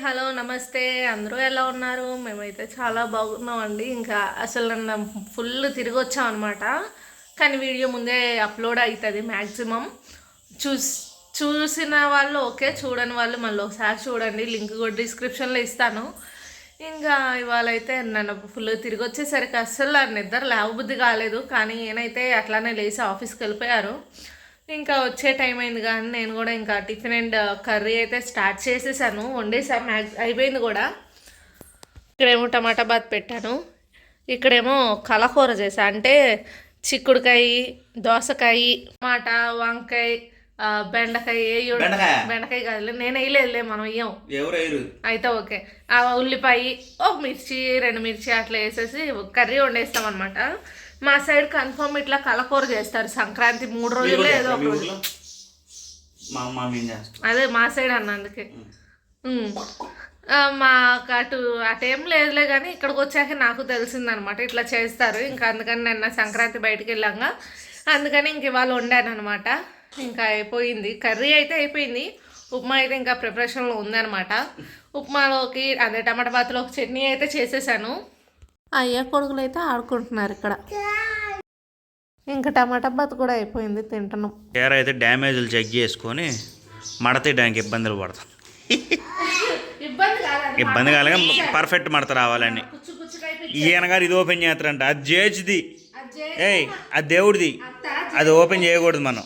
Hello నమస్తే. అందరూ ఎలా ఉన్నారు? మేమైతే చాలా బాగున్నామండి. ఇంకా అసలు నన్ను ఫుల్ తిరిగి వచ్చామన్నమాట అనమాట కానీ వీడియో ముందే అప్లోడ్ అవుతుంది మ్యాక్సిమం చూస్ చూసిన వాళ్ళు ఓకే చూడని వాళ్ళు మళ్ళీ ఒకసారి చూడండి. లింక్ కూడా డిస్క్రిప్షన్లో ఇస్తాను. ఇంకా ఇవాళ అయితే నన్ను ఫుల్ తిరిగి వచ్చేసరికి అస్సలు నా నిద్ర లేవబుద్ధి కాలేదు. కానీ నేనైతే అట్లానే లేచి ఆఫీస్కి వెళ్ళిపోయారు. ఇంకా వచ్చే టైం అయింది కానీ నేను కూడా ఇంకా టిఫిన్ అండ్ కర్రీ అయితే స్టార్ట్ చేసేసాను. వండేసాను మ్యాక్స్ అయిపోయింది కూడా. ఇక్కడేమో టమాటా బాత్ పెట్టాను. ఇక్కడేమో కలకూర చేసా. అంటే చిక్కుడుకాయ దోసకాయ టమాటా వంకాయ బెండకాయ బెండకాయ? కాదులే నేను వేయలేదులే మనం వేయం అయితే ఓకే. ఆ ఉల్లిపాయ ఒక మిర్చి రెండు మిర్చి అట్లా వేసేసి కర్రీ వండేస్తాం అనమాట మా సైడ్ కన్ఫర్మ్ ఇట్లా కలకూర చేస్తారు సంక్రాంతి మూడు రోజుల్లో ఏదో ఒక రోజు అదే మా సైడ్ అన్న అందుకే మాకు అటు అటేం లేదులే కానీ ఇక్కడికి వచ్చాక నాకు తెలిసిందనమాట ఇట్లా చేస్తారు. ఇంకా అందుకని నిన్న సంక్రాంతి బయటికి వెళ్ళాక అందుకని ఇంక ఇవాళ వండాను అనమాట ఇంకా అయిపోయింది. కర్రీ అయితే అయిపోయింది. ఉప్మా అయితే ఇంకా ప్రిపరేషన్లో ఉందన్నమాట ఉప్మాలోకి అదే టమాటా బాత్లోకి చట్నీ అయితే చేసేసాను. అయ్యా కొడుకులు అయితే ఆడుకుంటున్నారు ఇక్కడ. ఇంకా టమాటా బాత్ కూడా అయిపోయింది తింటున్నాం. చీర అయితే డ్యామేజ్లు చెక్ చేసుకొని మడతీయడానికి ఇబ్బందులు పడతాం. ఇబ్బంది కాలేగా పర్ఫెక్ట్ మడత రావాలని ఈయన గారు ఇది ఓపెన్ చేస్తారంట. అది జేజ్ది అజ్జే ఏయ్ అది దేవుడిది. అది ఓపెన్ చేయకూడదు మనం.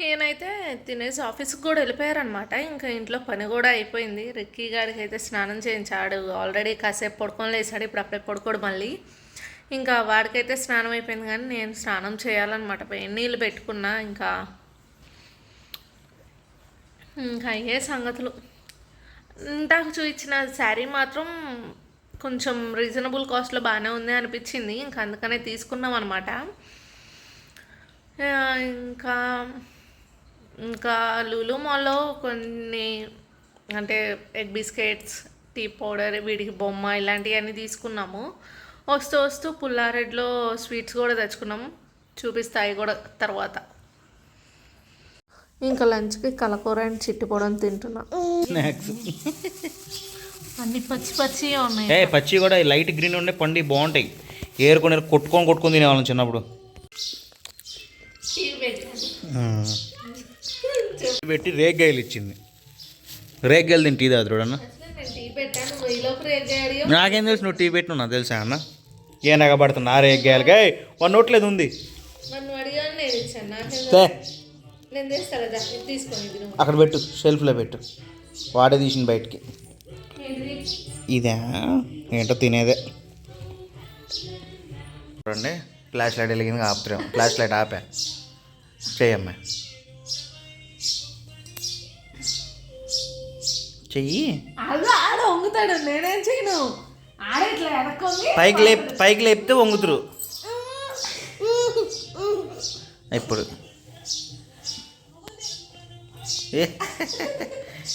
నేనైతే ఈయనైతే తినేసి ఆఫీస్కి కూడా వెళ్ళిపోయారనమాట. ఇంకా ఇంట్లో పని కూడా అయిపోయింది. రిక్కీ గారికి అయితే స్నానం చేయించాడు. ఆల్రెడీ కాసేపు పడుకొని లేచాడు ఇప్పుడు అప్పుడే పడుకోడు మళ్ళీ. ఇంకా వాడికైతే స్నానం అయిపోయింది కానీ నేను స్నానం చేయాలన్నమాట వేడి నీళ్ళు పెట్టుకున్నా ఇంకా. ఇంకా అయ్యే సంగతులు. ఇందాక చూపించిన శారీ మాత్రం కొంచెం రీజనబుల్ కాస్ట్లో బాగానే ఉంది అనిపించింది. ఇంకా అందుకనే తీసుకున్నాం అనమాట ఇంకా ఇంకా లూలు మాల్లో కొన్ని అంటే ఎగ్ బిస్కెట్స్ టీ పౌడర్ వీడికి బొమ్మ ఇలాంటివన్నీ తీసుకున్నాము. వస్తూ వస్తూ పుల్లారెడ్లో స్వీట్స్ కూడా తెచ్చుకున్నాము. చూపిస్తాయి కూడా తర్వాత. ఇంకా లంచ్కి కలకూర అండ్ చిట్టిపోవడం తింటున్నా. స్నాక్స్. అన్ని పచ్చి పచ్చి ఉన్నాయి. ఏ పచ్చి కూడా లైట్ గ్రీన్ ఉండే పండి బాగుంటాయి. ఏరుకొని కొట్టుకొని కొట్టుకొని తినేవాళ్ళం చిన్నప్పుడు. పెట్టి రేగ్గాయలు ఇచ్చింది. రేగ్గాయలు తిని టీ తాగుతాడన్న పెట్టాను నాకేం తెలుసు నువ్వు టీ పెట్టినావు నాకు తెలుసా అన్న. ఏ నగబడుతున్నా ఆ రేగ్గాయలకి ఏయ్, వన్ నోట్లేదు ఉంది. అక్కడ పెట్టు షెల్ఫ్లో పెట్టు. వాడే తీసిన బయటికి? ఇదే? ఏంటో తినేదే. చూడండి ఫ్లాష్ లైట్ వెలిగింది ఆపుతాం ఫ్లాష్ లైట్ ఆపా. చెయ్యమ్మా. చెయ్యి. ఆడ వంగుతాడు నేనేం చేయను. పైకి లేప్ పైకి లేపితే వంగుతురు. ఇప్పుడు. ఏ,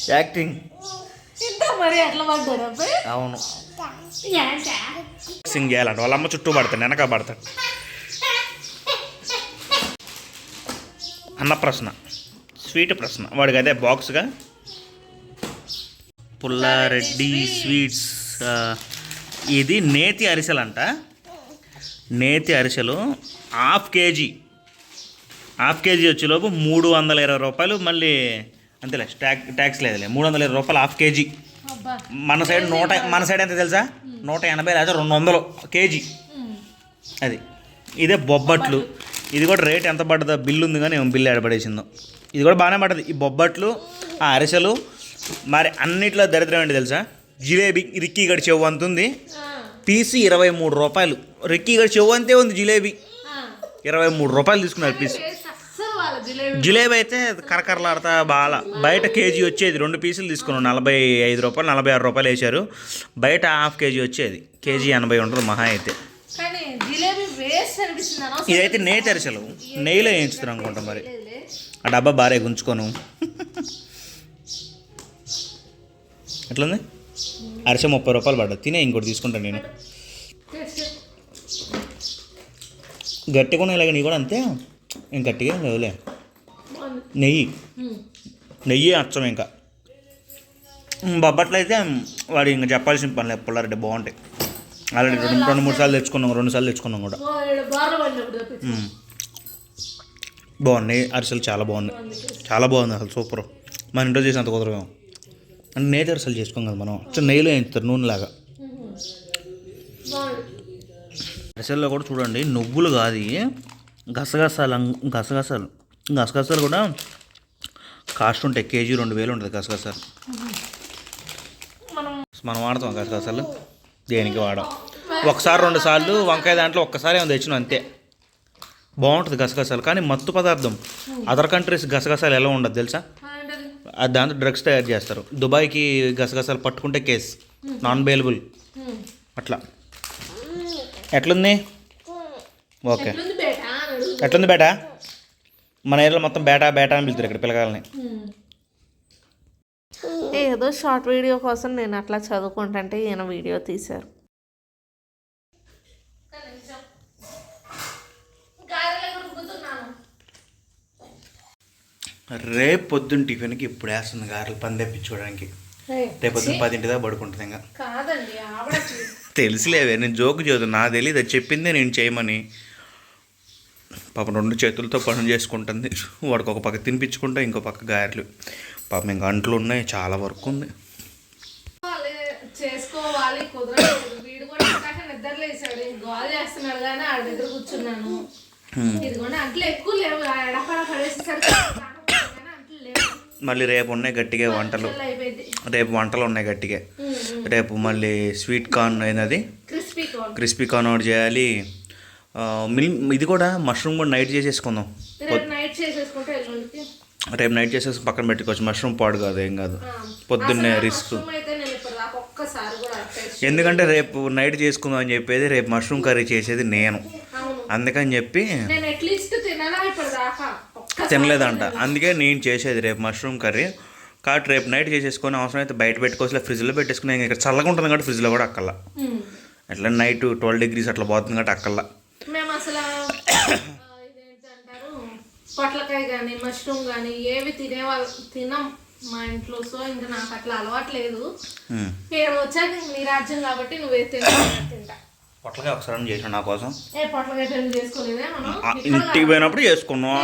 యాక్టింగ్. ఇంత మరి అట్లా పడ్డాడు అబ్బాయి అవును. సింగ్ చేయాలంట. వాళ్ళ అమ్మ చుట్టూ పడతాడు వెనక పడతాడు. అన్న ప్రశ్న. స్వీట్ ప్రశ్న. వాడికి అదే బాక్స్గా పుల్లారెడ్డి స్వీట్స్ ఇది నేతి అరిసెలంట. నేతి అరిసెలు హాఫ్ కేజీ. హాఫ్ కేజీ వచ్చేలోపు మూడు వందల ఇరవై రూపాయలు మళ్ళీ అంతేలే ట్యాక్ ట్యాక్స్ లేదులే మూడు వందల ఇరవై రూపాయలు హాఫ్ కేజీ. మన సైడ్ నూట మన సైడ్ ఎంత తెలుసా? నూట ఎనభై లేదా రెండు వందలు కేజీ అది. ఇదే బొబ్బట్లు. ఇది కూడా రేట్ ఎంత పడ్డదో బిల్లు ఉంది కానీ బిల్లు ఏడబడేసిందో ఇది కూడా బాగానే పడ్డది. ఈ బొబ్బట్లు ఆ అరిసెలు మరి అన్నిట్లో దరిద్రం ఏంటి తెలుసా? జిలేబీ రిక్కీ గడి చెవు అంత ఉంది. పీసు ఇరవై మూడు రూపాయలు. రిక్కీ గడి చెవు అంతే ఉంది జిలేబీ. ఇరవై మూడు రూపాయలు తీసుకున్నారు పీసు. జిలేబీ. అయితే కరకరలాడతా బాగా బయట కేజీ వచ్చేది రెండు పీసులు తీసుకున్నాం. నలభై ఐదు రూపాయలు నలభై ఆరు రూపాయలు వేశారు. బయట హాఫ్ కేజీ వచ్చేది. కేజీ ఎనభై ఉంటుంది మహా అయితే. ఇదైతే నెయ్యి తెరచలు నెయ్యిలో వేయించుతారు అనుకుంటా మరి. ఆ డబ్బా బారే గుంచుకోను ఎట్లుంది? అరిసె ముప్పై రూపాయలు పడ్డది తినే ఇంకోటి తీసుకుంటాను నేను. గట్టిగా ఉన్నాయి ఇలాగ నీ కూడా అంతే? ఇంక గట్టిగా లేవులే నెయ్యి. నెయ్యి అచ్చం ఇంకా. బొబ్బట్లు అయితే వాడు ఇంకా చెప్పాల్సిన పని లేదు పుల్లారెడ్డి బాగుంటాయి. ఆల్రెడీ రెండు రెండు మూడు సార్లు తెచ్చుకున్నాం రెండు సార్లు తెచ్చుకున్నాం కూడా. బాగున్నాయి. అరిసెలు చాలా బాగున్నాయి. చాలా బాగుంది అసలు. సూపర్. మన ఇంట్లో చేసినంత కుదరగా అంటే నేతి అరిసెలు చేసుకోం కదా మనం. చిన్న నెయ్యిలో వేయించుతారు నూనెలాగా. లాగా అరిసెల్లో కూడా చూడండి నువ్వులు కాదు గసగసాలు గసగసాలు. గసగసాలు కూడా కాస్ట్ ఉంటాయి కేజీ రెండు వేలు ఉంటుంది గసగసాలు. మనం వాడతాం గసగసాలు. దేనికి వాడం? ఒకసారి రెండు సార్లు వంకాయ దాంట్లో ఒక్కసారి ఏమైనా తెచ్చినాం అంతే. బాగుంటుంది గసగసాలు కానీ మత్తు పదార్థం. అదర్ కంట్రీస్ గసగసాలు ఎలా ఉండదు తెలుసా? దాంతో డ్రగ్స్ తయారు చేస్తారు. దుబాయ్కి గసగసాలు పట్టుకుంటే కేస్. నాన్ బెయిలబుల్ అట్లా. ఎట్లుంది? ఓకే. ఎట్లుంది బేట మన ఏరియాలో మొత్తం బేటా బేటా అని పిలుస్తారు ఇక్కడ పిల్లగాలని. ఏదో షార్ట్ వీడియో కోసం నేను అట్లా చదువుకుంటుంటే ఈయన వీడియో తీశారు. రేపు పొద్దున్న టిఫిన్కి ఇప్పుడు వేస్తుంది గారెలు పని తెప్పించుకోవడానికి. రేపు పొద్దున్న పదింటి దాకా పడుకుంటుంది ఇంకా. తెలిసిలేవే నేను జోకు చదువు నా తెలియదు అది చెప్పిందే నేను చేయమని. పాపం రెండు చేతులతో పనులు చేసుకుంటుంది వాడికి ఒక పక్క తినిపించుకుంటా ఇంకో పక్క గారెలు. పాపం ఇంకా అంట్లు ఉన్నాయి చాలా వర్క్ ఉంది. చేసుకోవాలి, చేసుకోవాలి కుదరలేదు వీడు కూడా ఇందాక నిద్రలేసాడు గోల్ చేస్తున్నాడు కానీ ఆడ దగ్గర కూర్చున్నాను. అంట్లు ఎక్కువ లేవు ఎడపడ పడేసేసరికి మళ్ళీ రేపు ఉన్నాయి గట్టిగా వంటలు. రేపు వంటలు ఉన్నాయి గట్టిగా. రేపు మళ్ళీ స్వీట్ కార్న్ అయినది క్రిస్పీ కార్న్. ఒకటి చేయాలి. మిల్ ఇది కూడా మష్రూమ్ కూడా నైట్ చేసేసుకుందాం. రేపు నైట్ చేసేసి పక్కన పెట్టుకోవచ్చు. మష్రూమ్ పాడు కాదు ఏం కాదు. పొద్దున్నే రిస్క్. ఎందుకంటే రేపు నైట్ చేసుకుందాం అని చెప్పేది రేపు మష్రూమ్ కర్రీ చేసేది నేను. అందుకని చెప్పి అట్లీస్ట్ తినలా ఇప్పుడు దాకా ఒక్కసారి తినలేదంట. అందుకే నేను చేసేది రేపు మష్రూమ్ కర్రీ. కాబట్టి రేపు నైట్ చేసేసుకొని అవసరం అయితే బయట పెట్టుకోవచ్చు. ఫ్రిడ్జ్లో పెట్టేసుకుని ఇంకా ఇక్కడ చల్లగా ఉంటుంది కాబట్టి ఫ్రిడ్జ్లో కూడా అక్కల్లా. అట్లా నైట్ ట్వెల్వ్ డిగ్రీస్ అట్లా పోతుంది కాబట్టి అక్కల్లా. మేము అసలు పొట్లకాయ కానీ మష్రూమ్ కానీ ఏవి తినేవాళ్ళు తినం మా ఇంట్లో. సో ఇంకా నాకు అట్లా అలవాట్లేదు. ఇక్కడ వచ్చాక నీ రాజ్యం కాబట్టి నువ్వే తింటా. పొట్లకాయ ఒకసారి చేసాను నా కోసం? ఏ పొట్లకాయ చేసుకోలేదే మనం? ఇంటికి పోయినప్పుడు చేసుకున్నాం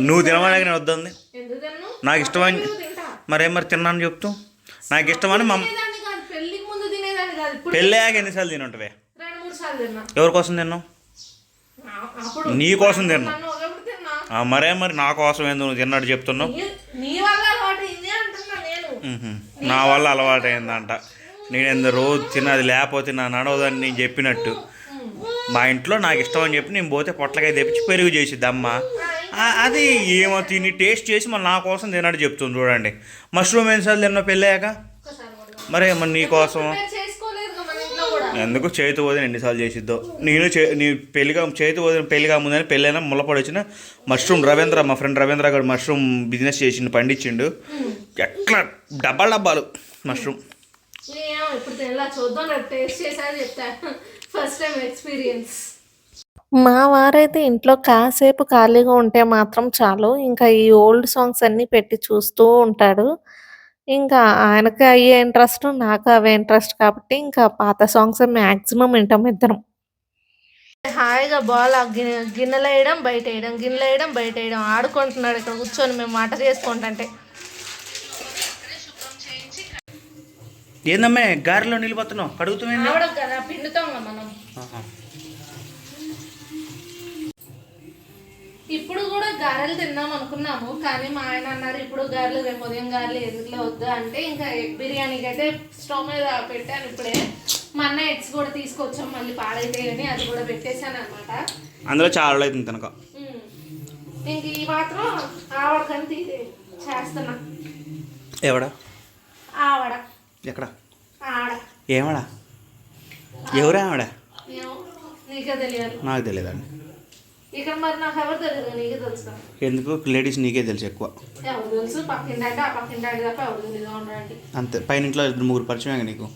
నువ్వు తినమని నేను వద్దంది నాకు ఇష్టమని మరేం మరి తిన్నాను చెప్తూ? నాకు ఇష్టమని మా పెళ్ళాక ఎన్నిసార్లు సార్లు తిన్నా. ఎవరి కోసం తిన్నావు? నీ కోసం తిన్నా. మరే మరి నా కోసం ఎందుకు నువ్వు తిన్నాడు చెప్తున్నావు? నీ- వల్ల అలవాటు అయిందంట. నేను ఎందు రోజు తిన్నది లేకపోతే నా నడవదని నేను చెప్పినట్టు. మా ఇంట్లో నాకు ఇష్టం అని చెప్పి నేను పోతే పొట్లకాయ తెప్పించి పెరుగు చేసిద్ది అమ్మ అది ఏమో తిని టేస్ట్ చేసి మరి నా కోసం తినట్టు చెప్తుంది చూడండి. మష్రూమ్ ఎన్నిసార్లు తిన్నా పెళ్ళాక మరే మరి నీ కోసం? ఎందుకు చేతి వదిన ఎన్నిసార్లు చేసిద్దో? నేను చే నీ పెళ్ళిగా చేతి వదిన పెళ్ళిగా ముందని పెళ్ళైనా ముళ్ళపడి వచ్చిన మష్రూమ్ రవీంద్ర మా ఫ్రెండ్ రవీంద్ర గారు మష్రూమ్ బిజినెస్ చేసిండు పండించిండు. ఎట్లా డబ్బాలు డబ్బాలు మష్రూమ్ ఇప్పుడు చూద్దాం టేస్ట్ చేసాను చెప్తా ఫస్ట్ టైం ఎక్స్పీరియన్స్ మా వారైతే ఇంట్లో కాసేపు ఖాళీగా ఉంటే మాత్రం చాలు ఇంకా ఈ ఓల్డ్ సాంగ్స్ అన్నీ పెట్టి చూస్తూ ఉంటాడు. ఇంకా ఆయనకి అయ్యే ఇంట్రెస్ట్, నాకు అవే ఇంట్రెస్ట్ కాబట్టి ఇంకా పాత సాంగ్సే మాక్సిమం వింటాం ఇద్దరం. హాయిగా బాల్ గిన్నెలు వేయడం బయట వేయడం గిన్నెలు వేయడం బయట వేయడం ఆడుకుంటున్నాడు ఇక్కడ కూర్చొని మేము వంట చేసుకుంటుంటే ఏందమ్మే గారెలో నిలిపోతున్నావు కడుగుతామేంది పిండుతాం మనం. ఇప్పుడు కూడా గారెలు తిందాం అనుకున్నాము కానీ మా ఆయన అన్నారు ఇప్పుడు గారెలు రేపు ఉదయం గారెలు ఎందుకులో వద్దు. అంటే ఇంకా ఎగ్ బిర్యానీకి అయితే స్టవ్ మీద పెట్టాను ఇప్పుడే. మా అన్న ఎగ్స్ కూడా తీసుకొచ్చాం మళ్ళీ పాడైతాయని అది కూడా పెట్టేశాను అనమాట అందులో చాలా అవుతుంది తినక. ఇంక ఈ మాత్రం ఆవడకని చేస్తున్నా. ఎవడా? ఆవడ. ఎక్కడ? ఆడ. ఏమడా? ఎవరా ఆవిడ? నీకే తెలియదండి. తెలియదు? తెలుసు. ఎందుకు? లేడీస్ నీకే తెలుసు ఎక్కువ. అంతే. పైన ఇంట్లో ఇద్దరు ముగ్గురు పరిచయం నీకు?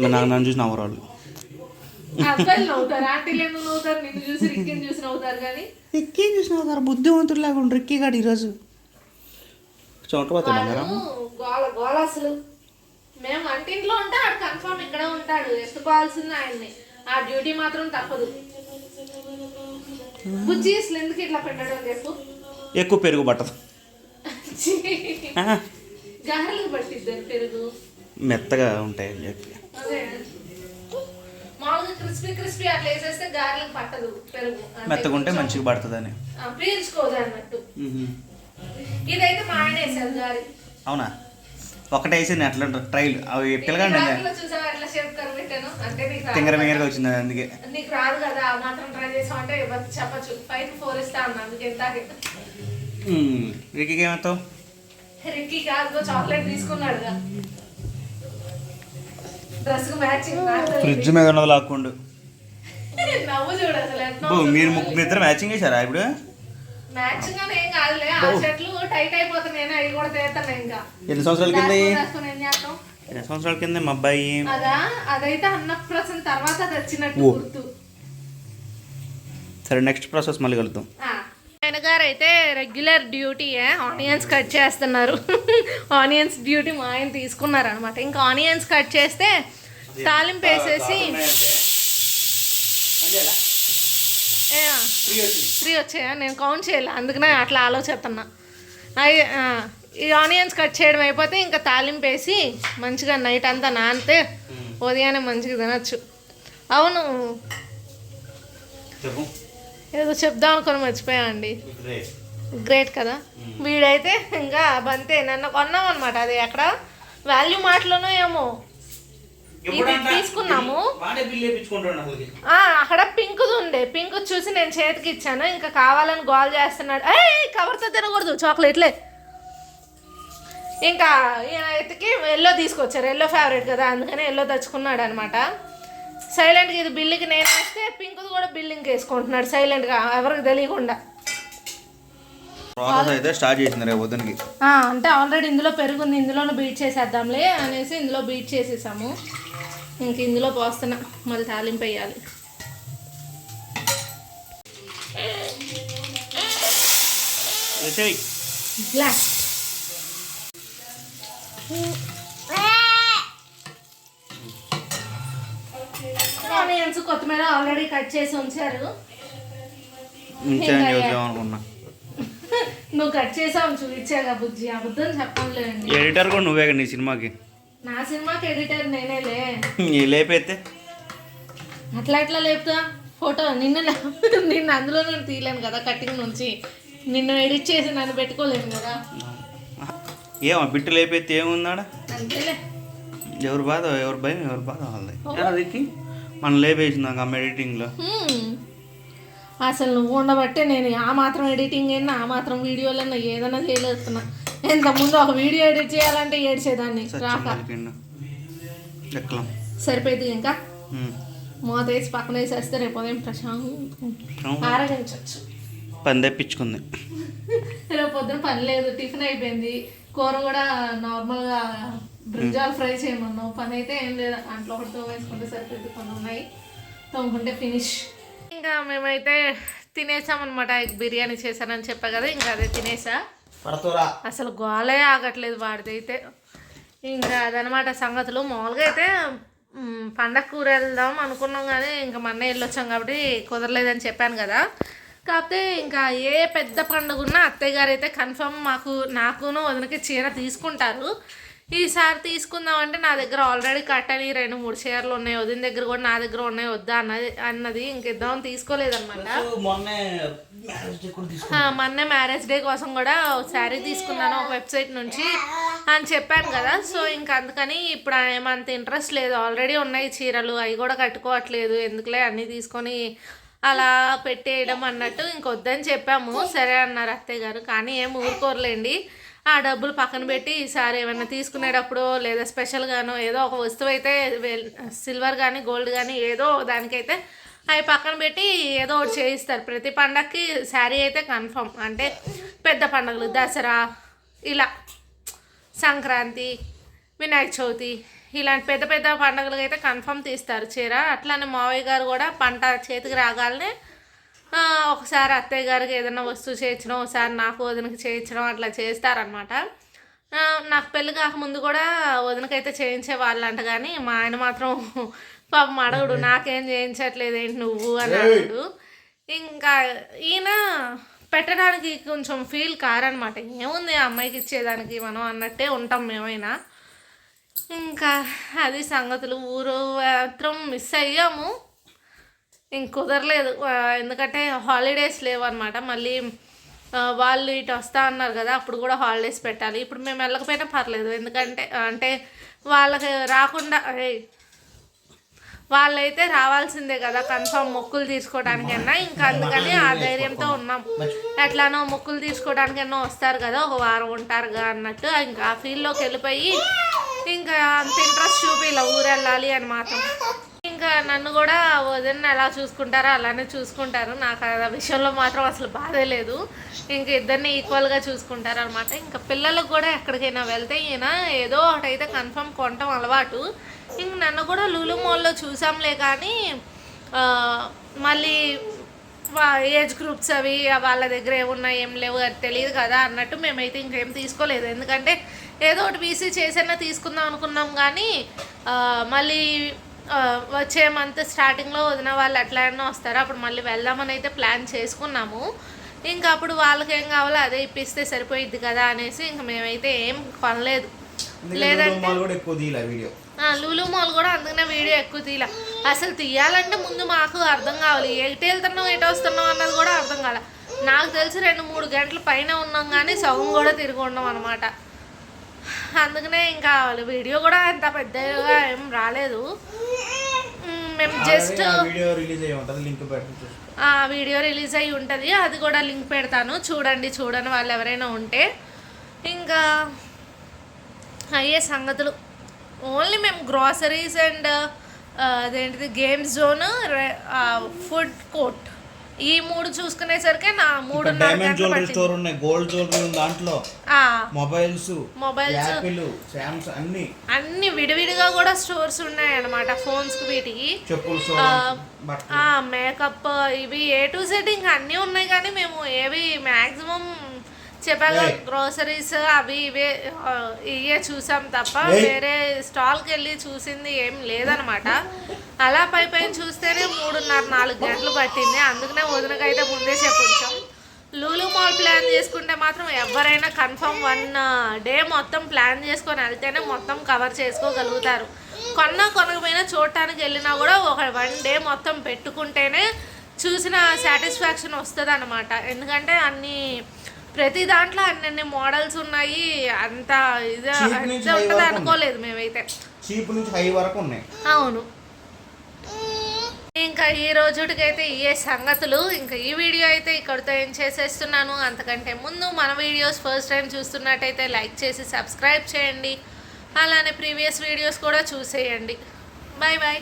నాకు నన్ను చూసి నవ్వుతారు. కానీ. రిక్కీ చూసినావు సార్ బుద్ధివంతుడిలాగా ఉండు రిక్కీ గాడు ఈరోజు. చోట పోతాడు బంగారం. గోల అసలు. మేము వంటింట్లో ఉంటే ఆడు కన్ఫర్మ్ ఇక్కడే ఉంటాడు. ఎత్తుకోవాల్సింది ఆయన్ని. ఆ డ్యూటీ మాత్రం తప్పదు. బుజ్జి అసలు ఎందుకు ఇట్లా పెట్టడం చెప్పు. ఎక్కువ పెరుగు పట్టదు. ఆహా, గారెలకు పట్టిద్దారు పెరుగు. మెత్తగా ఉంటాయి అని చెప్పి. మామూలుగా క్రిస్పీ క్రిస్పీ అట్లా వేసేస్తే గారెలకు పట్టదు పెరుగు. మెత్తగా ఉంటే మంచిగా పడుతుందని. పీల్చుకోదు అన్నట్టు. ఇదైతే మా ఆయన వేసారు గారి. అవునా? ఒకటే వేసింది అట్లా ట్రైల్. అవి పిల్లగాండి తింగర కదా. మింగరగా వచ్చింది అందుకే. నీకు రాదు కదా మాత్రం ట్రై చేసావు అంటే చెప్పచ్చు. ఫైవ్ ఫోర్ ఇస్తా అన్న అందుకే ఏమవుతావు రిక్కీ కాదు చాక్లెట్ తీసుకున్నాడుగా డ్రెస్ మ్యాచింగ్ ఫ్రిడ్జ్ మీద ఉన్నది లాక్కుండు. నవ్వు చూడు అసలు మీరు ముగ్గురు ఇద్దరు మ్యాచింగ్ చేశారా ఇప్పుడు? మ్యాచింగ్ అని ఏం కాదులే ఎన్ని సంవత్సరాల కింద? ఎన్ని సంవత్సరాల కింద మా అబ్బాయి? అదైతే తర్వాత తెచ్చినట్టు ఓ. గుర్తు. సరే నెక్స్ట్ ప్రాసెస్ మళ్ళీ కలుద్దాం. ఆయన గారు అయితే రెగ్యులర్ డ్యూటీ ఆనియన్స్ కట్ చేస్తున్నారు. ఆనియన్స్ డ్యూటీ మా ఆయన తీసుకున్నారు అనమాట ఇంకా ఆనియన్స్ కట్ చేస్తే తాలింపు వేసేసి త్రీ వచ్చాయా? నేను కౌంట్ చేయాలి అందుకనే అట్లా ఆలోచిస్తున్నా. ఈ ఆనియన్స్ కట్ చేయడం అయిపోతే ఇంకా తాలింపు వేసి మంచిగా నైట్ అంతా నానితే ఉదయాన్నే మంచిగా తినచ్చు. అవును. ఏదో చెప్దాం అనుకొని మర్చిపోయా అండి. గ్రేట్ కదా? వీడైతే ఇంకా బంతే నన్ను కొన్నాం అనమాట అది ఎక్కడ? వాల్యూ మార్ట్లోనో ఏమో. తీసుకున్నాము. వాడే బిల్లు వేయించుకుంటాడు అసలుకి. ఆ, అక్కడ పింక్ ఉండే. పింక్ చూసి నేను చేతికి ఇచ్చాను. ఇంకా కావాలని గోల్ చేస్తున్నాడు. ఏ కవర్తో తినకూడదు. చాక్లెట్లే. ఇంకా ఈయన ఎత్తుకి ఎల్లో తీసుకొచ్చారు. ఎల్లో ఫేవరెట్ కదా. అందుకని ఎల్లో తెచ్చుకున్నాడు అనమాట సైలెంట్గా ఇది బిల్లుకి నేను వేస్తే పింక్ కూడా బిల్లింగ్ వేసుకుంటున్నాడు. సైలెంట్గా ఎవరికి తెలియకుండా. ప్రాసెస్ అయితే స్టార్ట్ చేసింది రేపు పొద్దునకి ఆ, అంటే ఆల్రెడీ ఇందులో పెరుగుంది. ఇందులోనే బీట్ చేసేద్దాంలే అనేసి ఇందులో బీట్ చేసేసాము. ఇంక ఇందులో పోస్తున్నా. మళ్ళీ తాలింపు వేయాలి. ఆనియన్స్ కొత్తిమీర ఆల్రెడీ కట్ చేసి ఉంచారు. నువ్వు కట్ చేసావు చూపించాగా బుజ్జి. అబద్ధం చెప్పనులేండి. ఎడిటర్ కూడా నువ్వే కదా నీ సినిమాకి? నా సినిమాకి ఎడిటర్ నేనేలే. ఈ లేపైతే అట్లా ఎట్లా లేపుతా? ఫోటో నిన్న నిన్న అందులో నేను తీయలేను కదా కటింగ్ నుంచి. నిన్ను ఎడిట్ చేసి నన్ను పెట్టుకోలేను కదా. ఏమో బిట్టు లేపైతే ఏముందాడ? అంతేలే. ఎవరి బాధ ఎవరి భయం ఎవరి బాధ వాళ్ళది. అదికి మనం లేపేసింది అమ్మ ఎడిటింగ్లో. అసలు నువ్వు ఉండబట్టే నేను ఆ మాత్రం ఎడిటింగ్ అయినా ఆ మాత్రం వీడియోలన్నా ఏదైనా చేయలేస్తున్నా ఇంతకుముందు ఒక వీడియో ఎడిట్ చేయాలంటే ఏడ్చేదాన్ని. రాక. సరిపోయింది ఇంకా? మూత వేసి పక్కన వేసేస్తే రేపు ఉదయం ప్రశాంతం ఆరగించవచ్చు పని తెప్పించుకుంది. రేపు పొద్దున పని లేదు టిఫిన్ అయిపోయింది. కూర కూడా నార్మల్గా బ్రింజాల్ ఫ్రై చేయమన్నావు పని అయితే ఏం లేదు. దాంట్లో ఒకటి తోమేసుకుంటే సరిపోయింది కొన్ని ఉన్నాయి. తోముకుంటే ఫినిష్. ఇంకా మేమైతే తినేసామన్నమాట. ఎగ్ బిర్యానీ చేశానని చెప్పా కదా ఇంకా అదే తినేసా. పడతారా? అసలు గోలే ఆగట్లేదు వాడిదైతే. ఇంకా అదనమాట సంగతులు. మామూలుగా అయితే పండగ కూర వెళ్దాం అనుకున్నాం కానీ ఇంకా మొన్న వెళ్ళొచ్చాం కాబట్టి కుదరలేదని చెప్పాను కదా. కాకపోతే ఇంకా ఏ పెద్ద పండుగ ఉన్నా అత్తయ్య గారు అయితే కన్ఫర్మ్ మాకు నాకును వదినకి చీర తీసుకుంటారు. ఈసారి తీసుకుందాం అంటే నా దగ్గర ఆల్రెడీ కట్టని రెండు మూడు చీరలు ఉన్నాయి. వదిన దగ్గర కూడా నా దగ్గర ఉన్నాయి. వద్దా అన్నది అన్నది ఇంకిద్దామని తీసుకోలేదన్నమాట. మొన్నే మ్యారేజ్ డే కోసం కూడా శారీ తీసుకున్నాను ఒక వెబ్సైట్ నుంచి అని చెప్పాను కదా. సో ఇంకా అందుకని ఇప్పుడు ఏమంత ఇంట్రెస్ట్ లేదు. ఆల్రెడీ ఉన్నాయి చీరలు అవి కూడా కట్టుకోవట్లేదు. ఎందుకులే అన్నీ తీసుకొని అలా పెట్టేయడం అన్నట్టు ఇంకొద్దని చెప్పాము. సరే అన్నారు అత్తయ్య గారు కానీ ఏం ఊరుకోరులేండి. ఆ డబ్బులు పక్కన పెట్టి ఈసారి ఏమైనా తీసుకునేటప్పుడు లేదా స్పెషల్గానో ఏదో ఒక వస్తువు అయితే సిల్వర్ కానీ గోల్డ్ కానీ ఏదో దానికైతే అవి పక్కన పెట్టి ఏదో ఒకటి చేయిస్తారు. ప్రతి పండగకి శారీ అయితే కన్ఫర్మ్. అంటే పెద్ద పండుగలు దసరా ఇలా సంక్రాంతి వినాయక చవితి ఇలాంటి పెద్ద పెద్ద పండుగలకు అయితే కన్ఫర్మ్ తీస్తారు. చీర అట్లానే మావయ్య గారు కూడా పంట చేతికి రాగానే ఒకసారి అత్తయ్య గారికి ఏదైనా వస్తువు చేయించడం ఒకసారి నాకు వదినకి చేయించడం అట్లా చేస్తారనమాట నాకు పెళ్ళి కాకముందు కూడా వదినకైతే చేయించే వాళ్ళంట కానీ మా ఆయన మాత్రం పాపం అడగడు నాకేం చేయించట్లేదు ఏంటి నువ్వు అని అడుగుడు. ఇంకా ఈయన పెట్టడానికి కొంచెం ఫీల్ కారనమాట ఏముంది ఆ అమ్మాయికి ఇచ్చేదానికి మనం అన్నట్టే ఉంటాం మేమైనా. ఇంకా అది సంగతులు ఊరు మాత్రం మిస్ అయ్యాము. ఇంక కుదరలేదు. ఎందుకంటే హాలిడేస్ లేవన్నమాట. మళ్ళీ వాళ్ళు ఇటు వస్తా అన్నారు కదా అప్పుడు కూడా హాలిడేస్ పెట్టాలి. ఇప్పుడు మేము వెళ్ళకపోయినా పర్లేదు. ఎందుకంటే అంటే వాళ్ళకి రాకుండా వాళ్ళైతే రావాల్సిందే కదా కన్ఫర్మ్ మొక్కులు తీసుకోవడానికైనా. ఇంకా అందుకని ఆ ధైర్యంతో ఉన్నాం. ఎట్లానో మొక్కులు తీసుకోవడానికైనా వస్తారు కదా ఒక వారం ఉంటారుగా అన్నట్టు. ఇంకా ఆ ఫీల్డ్లోకి వెళ్ళిపోయి ఇంకా అంత ఇంట్రెస్ట్ చూపిలా ఊరు వెళ్ళాలి అని మాత్రం. ఇంకా నన్ను కూడా వదిన ఎలా చూసుకుంటారో అలానే చూసుకుంటారు. నాకు ఆ విషయంలో మాత్రం అసలు బాధే లేదు. ఇంక ఇద్దరిని ఈక్వల్గా చూసుకుంటారు అనమాట ఇంకా పిల్లలకు కూడా ఎక్కడికైనా వెళ్తే ఈయన ఏదో ఒకటైతే కన్ఫర్మ్ కొనటం అలవాటు. ఇంక నన్ను కూడా లూలు మాల్లో చూసాంలే కానీ మళ్ళీ ఏజ్ గ్రూప్స్ అవి వాళ్ళ దగ్గర ఏమున్నాయి ఏం లేవు అది తెలియదు కదా అన్నట్టు మేమైతే ఇంకేం తీసుకోలేదు. ఎందుకంటే ఏదో ఒకటి బీసీ చేసైనా తీసుకుందాం అనుకున్నాం కానీ మళ్ళీ వచ్చే మంత్ స్టార్టింగ్లో వదిన వాళ్ళు ఎట్లయినా వస్తారు? అప్పుడు మళ్ళీ వెళ్దామని అయితే ప్లాన్ చేసుకున్నాము. ఇంకా అప్పుడు వాళ్ళకి ఏం కావాలో అదే ఇప్పిస్తే సరిపోయిద్ది కదా అనేసి ఇంక మేమైతే ఏం కొనలేదు. లేదంటే లూలు మాల్ కూడా అందుకనే వీడియో ఎక్కువ తీయాల. అసలు తీయాలంటే ముందు మాకు అర్థం కావాలి. ఎటు వెళ్తున్నాం ఎటు వస్తున్నాం అన్నది కూడా అర్థం కాల. నాకు తెలిసి రెండు మూడు గంటల పైన ఉన్నాం కానీ సగం కూడా తిరిగి ఉన్నాం అనమాట అందుకనే ఇంకా వీడియో కూడా అంత పెద్దగా ఏం రాలేదు. మేము జస్ట్ వీడియో రిలీజ్ అయ్యి ఉంటుంది లింక్ పెట్టి ఆ వీడియో రిలీజ్ అయ్యి ఉంటుంది అది కూడా లింక్ పెడతాను. చూడండి చూడని వాళ్ళు ఎవరైనా ఉంటే. ఇంకా అయ్యే సంగతులు. ఓన్లీ మేము గ్రాసరీస్ అండ్ అదేంటిది గేమ్స్ జోన్ ఫుడ్ కోర్ట్ ఈ మూడు చూసుకునేసరికి నా మూడున్నర డైమండ్ జ్యువెలరీ. స్టోర్ ఉన్నాయి. గోల్డ్ జ్యువెలరీ ఉంది దాంట్లో. ఆ, మొబైల్స్ మొబైల్స్ యాపిల్ శాంసంగ్ అన్ని. అన్ని విడివిడిగా కూడా స్టోర్స్ ఉన్నాయి వీటికి. చెప్పులు స్టోర్ బట్టలు. ఆ మేకప్ ఇవి ఏ టు ఇంకా అన్నీ ఉన్నాయి కానీ మేము ఏవి మ్యాక్సిమం చెప్పాక. గ్రోసరీస్ అవి ఇవే ఇవే చూసాం తప్ప. వేరే స్టాల్కి వెళ్ళి చూసింది ఏం లేదనమాట అలా పై పైన చూస్తేనే మూడున్నర నాలుగు గంటలు పట్టింది. అందుకనే వదినకైతే ముందే చెప్పొచ్చాం లూలు మాల్ ప్లాన్ చేసుకుంటే మాత్రం ఎవరైనా కన్ఫర్మ్ వన్ డే మొత్తం ప్లాన్ చేసుకొని వెళ్తేనే మొత్తం కవర్ చేసుకోగలుగుతారు. కొన్నా కొనకపోయినా చూడటానికి వెళ్ళినా కూడా ఒక వన్ డే మొత్తం పెట్టుకుంటేనే చూసిన సాటిస్ఫాక్షన్ వస్తుంది అనమాట ఎందుకంటే అన్ని ప్రతి దాంట్లో అన్ని మోడల్స్ ఉన్నాయి. అంత ఇది అంత ఉంటుంది అనుకోలేదు మేమైతే. చీప్ నుంచి హై వరకు ఉన్నాయి. అవును. ఇంకా ఈ రోజుటికైతే ఇవే సంగతులు. ఇంకా ఈ వీడియో అయితే ఇక్కడితో ఏం చేసేస్తున్నాను. అంతకంటే ముందు మన వీడియోస్ ఫస్ట్ టైం చూస్తున్నట్టయితే లైక్ చేసి సబ్స్క్రైబ్ చేయండి. అలానే ప్రీవియస్ వీడియోస్ కూడా చూసేయండి. Bye bye